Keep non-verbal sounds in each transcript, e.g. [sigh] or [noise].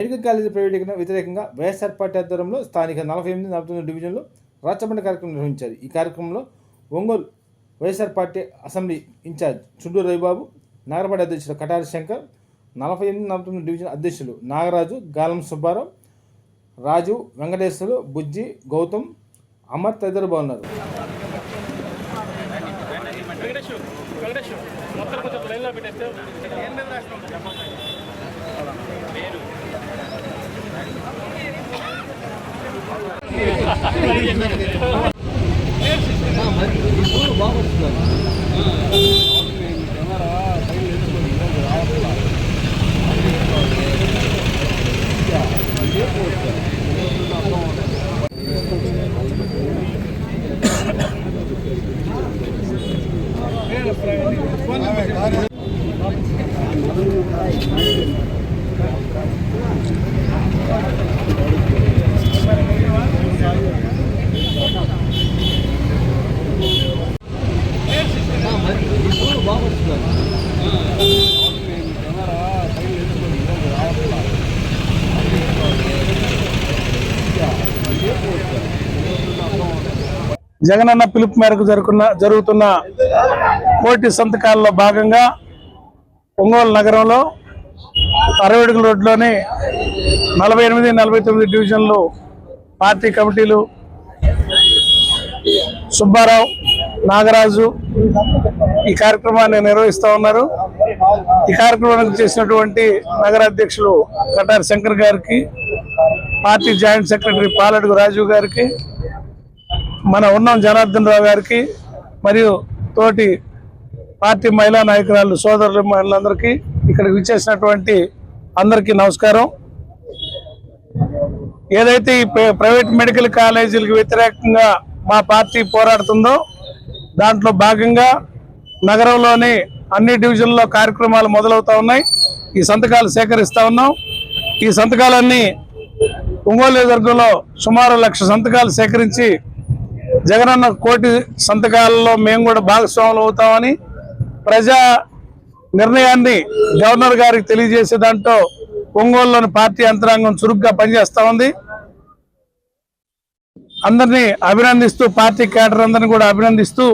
Medical college ప్రైవేటీకరణ వ్యతిరేకంగా YSR party ఆధ్వర్యంలో స్థానిక నలభై ఎనిమిది నలభై తొమ్మిది డివిజన్లో రాచబండ కార్యక్రమం నిర్వహించారు. ఈ కార్యక్రమంలో Ongole YSR party assembly incharge Chunduru Ravibabu Nagarapati అధ్యక్షుడు కటారి శంకర్ నలభై ఎనిమిది నలభై తొమ్మిది డివిజన్ అధ్యక్షులు నాగరాజు గాలం సుబ్బారావు రాజు వెంకటేశ్వరు బుజ్జి గౌతమ్ అమర్ తదితరులు బాగున్నారు. వెంకటేశ్వరు వెంకటేశ్వరు మొత్తం కొంచెం లైన్లో పెట్టేస్తే [laughs] బాగా వస్తుందా జగనన్న పిలుపు మేరకు జరుగుతున్న జరుగుతున్న కోటి సంతకాల్లో భాగంగా ఒంగోలు నగరంలో అరవై అడుగుల రోడ్లోని నలభై ఎనిమిది నలభై తొమ్మిది డివిజన్లు పార్టీ కమిటీలు సుబ్బారావు నాగరాజు ఈ కార్యక్రమాన్ని నిర్వహిస్తూ ఉన్నారు. ఈ కార్యక్రమానికి చేసినటువంటి నగర అధ్యక్షులు కటారి శంకర్ గారికి party joint secretary Paladugu Raju గారికి మన ఉన్నం జనార్దన్ రావు గారికి మరియు తోటి పార్టీ మహిళా నాయకురాలు సోదరులు మహిళలందరికీ ఇక్కడికి విచ్చేసినటువంటి అందరికీ నమస్కారం. ఏదైతే ఈ ప్రైవేట్ మెడికల్ కాలేజీలకు వ్యతిరేకంగా మా పార్టీ పోరాడుతుందో దాంట్లో భాగంగా నగరంలోని అన్ని డివిజన్లో కార్యక్రమాలు మొదలవుతూ ఉన్నాయి. ఈ సంతకాలు సేకరిస్తూ ఉన్నాం. ఈ సంతకాలన్నీ ఒంగోలు నియోజకవర్గంలో సుమారు లక్ష సంతకాలు సేకరించి జగనన్న కోటి సంతకాలలో మేము కూడా భాగస్వాములు అవుతామని ప్రజా నిర్ణయాన్ని గవర్నర్ గారికి తెలియజేసే దాంట్లో ఒంగోలులోని పార్టీ యంత్రాంగం చురుగ్గా పనిచేస్తూ ఉంది. అందరినీ అభినందిస్తూ పార్టీ కేటర్ అందరినీ కూడా అభినందిస్తూ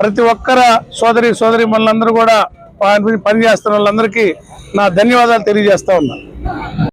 ప్రతి ఒక్కర సోదరి సోదరి మనందరూ కూడా పనిచేస్తున్న వాళ్ళందరికీ నా ధన్యవాదాలు తెలియజేస్తా ఉన్నా.